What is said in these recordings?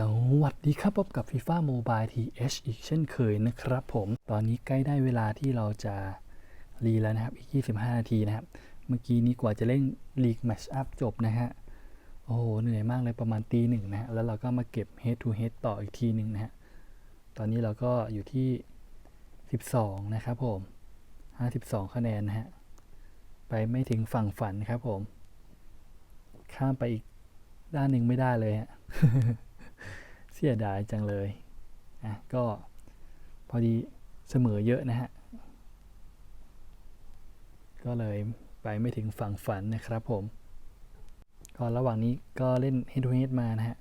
สวัสดีครับ พบกับ FIFA Mobile TH อีกเช่นเคยนะครับผม ตอนนี้ใกล้ได้เวลาที่เราจะรีแล้วนะครับ อีก 25 นาทีนะครับ เมื่อกี้นี้กว่าจะเล่น League Match Up จบนะฮะ โอ้โห เหนื่อยมากเลยประมาณตีหนึ่งนะฮะ แล้วเราก็มาเก็บ Head to Head ต่ออีกทีหนึ่งนะฮะ ตอนนี้เราก็อยู่ที่ 12 นะครับผม 52 คะแนนนะฮะ ไปไม่ถึงฝั่งฝันครับผม ข้ามไปอีกด้านหนึ่งไม่ได้เลยฮะ เสียดายจังเลยอะก็พอดีเสมอเยอะนะฮะ ก็เลยไปไม่ถึงฝั่งฝันนะครับผม ก็ระหว่างนี้ก็เล่น head to head มานะฮะ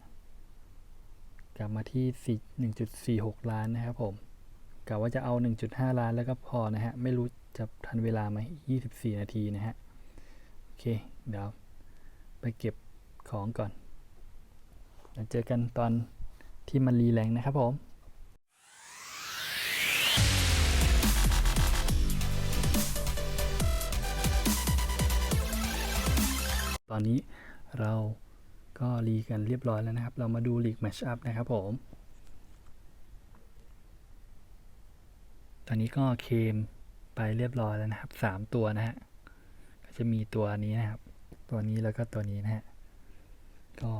กลับมาที่ 1.46 ล้านนะครับผมกะว่าจะเอา 1.5 ล้านแล้วก็พอนะฮะ ไม่รู้จะทันเวลาไหม24 นาทีนะฮะ โอเค เดี๋ยว ไปเก็บของก่อน เจอกันตอน ที่มันรีแรงนะครับผมตอนนี้เราก็รีกันเรียบร้อยแล้วนะครับ เรามาดูลีกแมชอัพนะครับผม ตอนนี้ก็เคมไปเรียบร้อยแล้วนะครับสามตัวนะฮะ ก็จะมีตัวนี้นะครับ ตัวนี้แล้วก็ตัวนี้นะฮะ ก็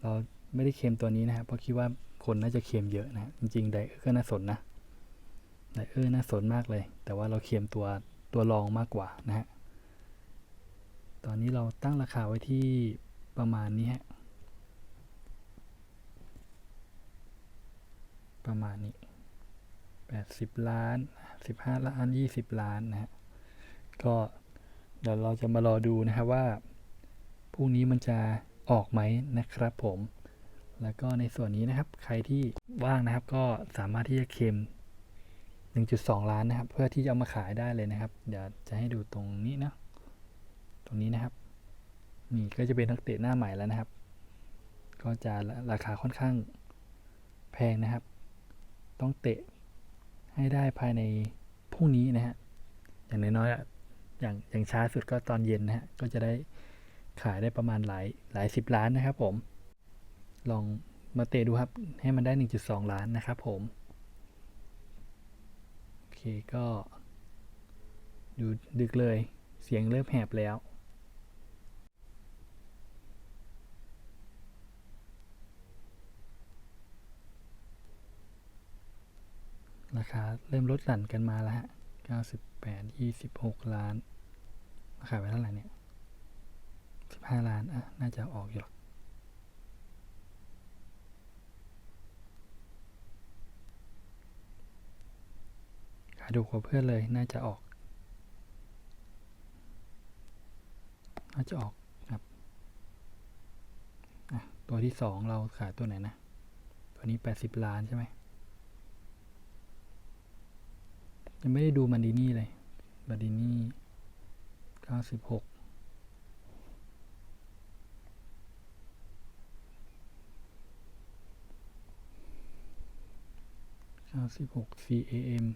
เรา ไม่ได้เคลมตัวนี้นะครับเพราะคิดว่าคนน่าจะเคลมเยอะนะจริงๆไดเออร์ก็น่าสนนะไดเออร์น่าสนมากเลย แต่ว่าเราเคลมตัวตัวรองมากกว่านะฮะตอนนี้เราตั้งราคาไว้ที่ประมาณนี้ฮะประมาณนี้ 80 ล้าน 15 ล้าน 20 ล้านนะฮะก็เดี๋ยวเราจะมารอดูนะครับว่าพรุ่งนี้มันจะออกไหมนะครับผม แล้วก็ในส่วนนี้นะครับ ใครที่ว่างนะครับ ก็สามารถที่จะเคลม1.2 ล้านนะครับ เพื่อที่จะเอามาขายได้เลยนะครับ เดี๋ยวจะให้ดูตรงนี้นะ ตรงนี้นะครับนี่ก็จะเป็นนักเตะหน้าใหม่แล้วนะครับ ก็จะราคาค่อนข้างแพงนะครับ ต้องเตะให้ได้ภายในพรุ่งนี้นะฮะ อย่างน้อยๆอะอย่างอย่างช้าสุดก็ตอนเย็นนะฮะ ก็จะได้ขายได้ประมาณหลายหลายสิบล้านนะครับผม ลองมาเตะดูครับ ให้มันได้ 1.2 ล้านนะครับผม โอเคก็ดูดึกเลยเสียงเริ่มแหบแล้ว ราคาเริ่มลดหลั่นกันมาแล้วฮะ 98 26 ล้าน ราคาไปเท่าไหร่เนี่ย 15 ล้าน อะ น่าจะออกอยู่หรอก ขายถูกกว่าเพื่อนเลย น่าจะออก น่าจะออกครับตัวที่สองเราขายตัวไหนนะ ตัวนี้80ล้านใช่ไหมยังไม่ได้ดูมันดีนี่เลยบัดินี่เก้าสิบหกเก้าสิบหก CAM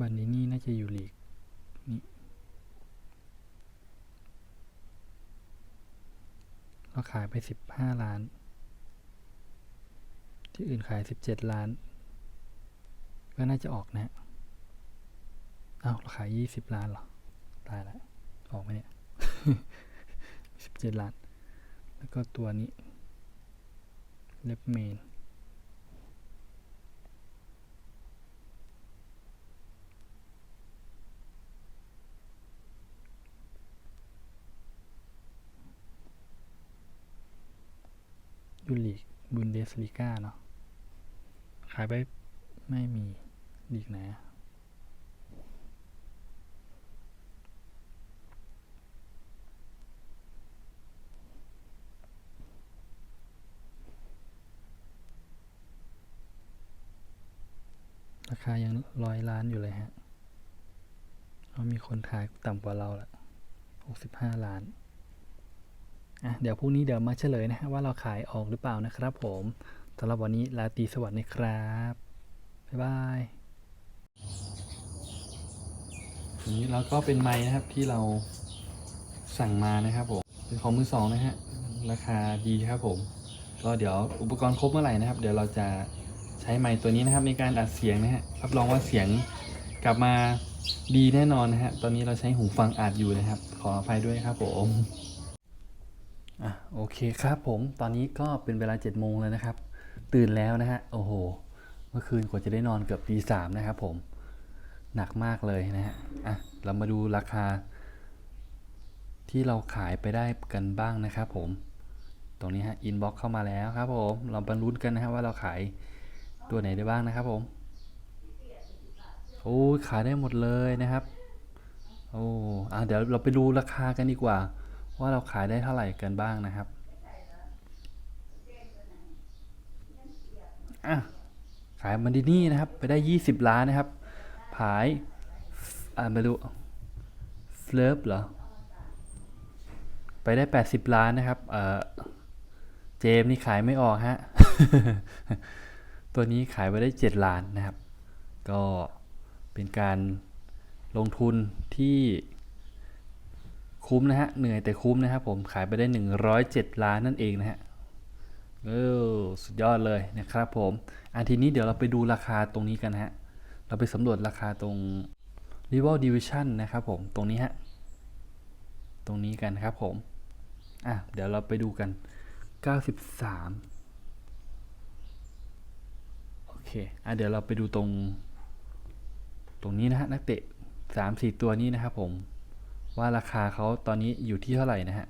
บันนี้นี่น่าจะอยู่ลีกนี่เราขายไปสิบห้าล้าน ที่อื่นขาย 17 ล้าน ก็น่าจะออกนะเอาเราขาย 20 ล้านเหรอ ตายละ ออกไหมเนี่ย 17 ล้าน แล้วก็ตัวนี้ เล็บเมน ยูลีกบุนเดสลีกาเนาะขายไปไม่มีลีกไหนราคายังร้อยล้านอยู่เลยฮะเรามีคนขายต่ำกว่าเราละหกสิบห้าล้าน เดี๋ยวพรุ่งนี้เดี๋ยวมาเฉลยนะฮะว่าเราขายออกหรือเปล่านะครับผมสำหรับวันนี้ลาตีสวัสดีครับ บ๊ายบายทีนี้เราก็เป็นไม้นะครับที่เราสั่งมานะครับผมเป็นของมือสองนะฮะราคาดีครับผม ก็เดี๋ยวอุปกรณ์ครบเมื่อไหร่นะครับ เดี๋ยวเราจะใช้ไมค์ตัวนี้นะครับ ในการอัดเสียงนะฮะรับรองว่าเสียงกลับมาดีแน่นอนนะฮะตอนนี้เราใช้หูฟังอัดอยู่นะครับ ขออภัยด้วยครับผม อะโอเคครับผมตอนนี้ก็เป็นเวลา7จ็ดโมงแล้วนะครับ ตื่นแล้วนะฮะโอ้โห เมื่อคืนกว่าจะได้นอนเกือบตีสามนะครับผมหนักมากเลยนะฮะอะเรามาดูราคา ที่เราขายไปได้กันบ้างนะครับผมตรงนี้ฮะอินบ็อกเข้ามาแล้วครับผมเราบรรลุนกันนะฮะว่าเราขายตัวไหนได้บ้างนะครับผมโอ้ยขายได้หมดเลยนะครับโอ้อะเดี๋ยวเราไปดูราคากันดีกว่า ว่าเราขายได้เท่าไหร่กันบ้างนะครับอะขายมันดีนี่นะครับ ไปได้ 20 ล้านนะครับผายอ่าไม่รู้เฟลิปเหรอ ไปได้ 80 ล้านนะครับ เออเจมส์นี่ขายไม่ออกฮะ ตัวนี้ขายไปได้ 7 ล้านนะครับ ก็เป็นการลงทุนที่ คุ้มนะฮะ เหนื่อยแต่คุ้มนะครับผมขายไปได้ 107 ล้านนั่นเองนะฮะเออสุดยอดเลยนะครับผมอันทีนี้เดี๋ยวเราไปดูราคาตรงนี้กันฮะ เราไปสำรวจราคาตรง rival division นะครับผมตรงนี้ฮะ ตรงนี้กันครับผมอะเดี๋ยวเราไปดูกัน 93 โอเคอะเดี๋ยวเราไปดูตรง ตรงนี้นะฮะนักเตะ 3-4 ตัวนี้นะครับผม ว่าราคาเขาตอนนี้อยู่ที่เท่าไหร่นะฮะ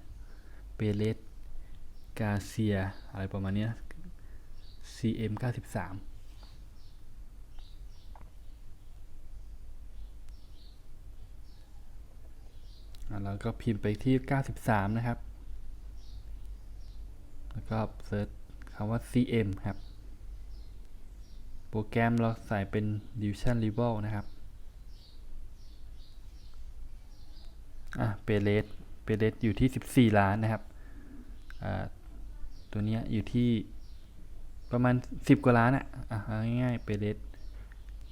เปเลสกาเซีย อะไรประมาณนี้ CM 93แล้วก็พิมพ์ไปที่ 93 นะครับ แล้วก็เซิร์ชคำว่า CM ครับ โปรแกรมเราใส่เป็น Division Level นะครับ อะเปเรสเปเรสอยู่ที่ 14 ล้านนะครับอ่าตัวเนี้ยอยู่ที่ประมาณ 10 กว่าล้านอะอะง่ายๆเปเรส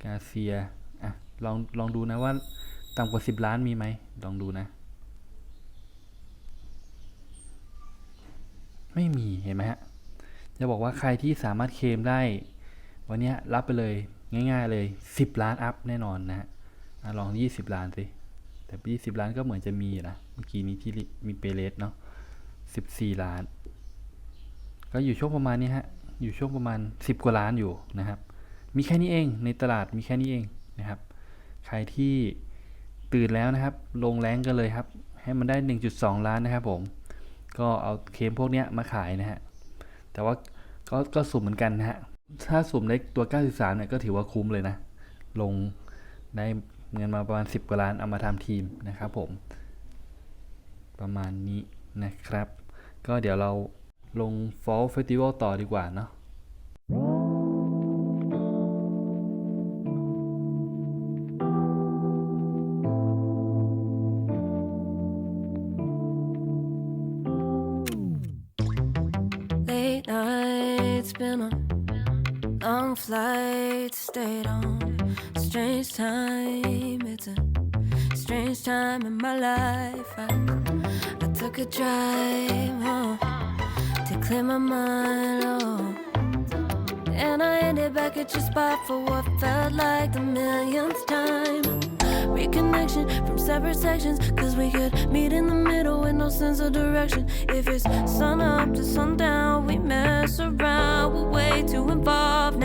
กาเซียอะลองลองดูนะว่าต่ำกว่า 10 ล้านมีไหมลองดูนะ ไม่มีเห็นไหมฮะจะบอกว่าใครที่สามารถเคลมได้ วันนี้รับไปเลยง่าย ๆ เลย 10 ล้านอัพแน่นอนนะฮะอะลอง 20 ล้านสิ แต่20ล้านก็เหมือนจะมีนะ เมื่อกี้นี้ที่มีเปเรสเนาะ14ล้าน ก็อยู่ช่วงประมาณนี้ฮะ อยู่ช่วงประมาณ10กว่าล้านอยู่นะครับ มีแค่นี้เอง ในตลาดมีแค่นี้เองนะครับ ใครที่ตื่นแล้วนะครับ ลงแรงกันเลยครับ ให้มันได้ 1.2 ล้านนะครับผม ก็เอาเคมพวกเนี้ยมาขายนะฮะ แต่ว่าก็ก็สุ่มเหมือนกันนะฮะ ถ้าสุ่มได้ตัว 93เนี่ยก็ถือว่าคุ้มเลยนะ ลงได้ เงินมาประมาณ 10 กว่าล้านเอามาทำทีมนะครับผม ประมาณนี้นะครับ ก็เดี๋ยวเราลง Fall Festival ต่อดีกว่าเนาะ Late nights, been on long flight stayed on. Strange time, it's a strange time in my life. I, I took a drive home to clear my mind. Oh. And I ended back at your spot for what felt like the millionth time. Reconnection from separate sections, cause we could meet in the middle with no sense of direction. If it's sun up to sundown, we mess around, we're way too involved.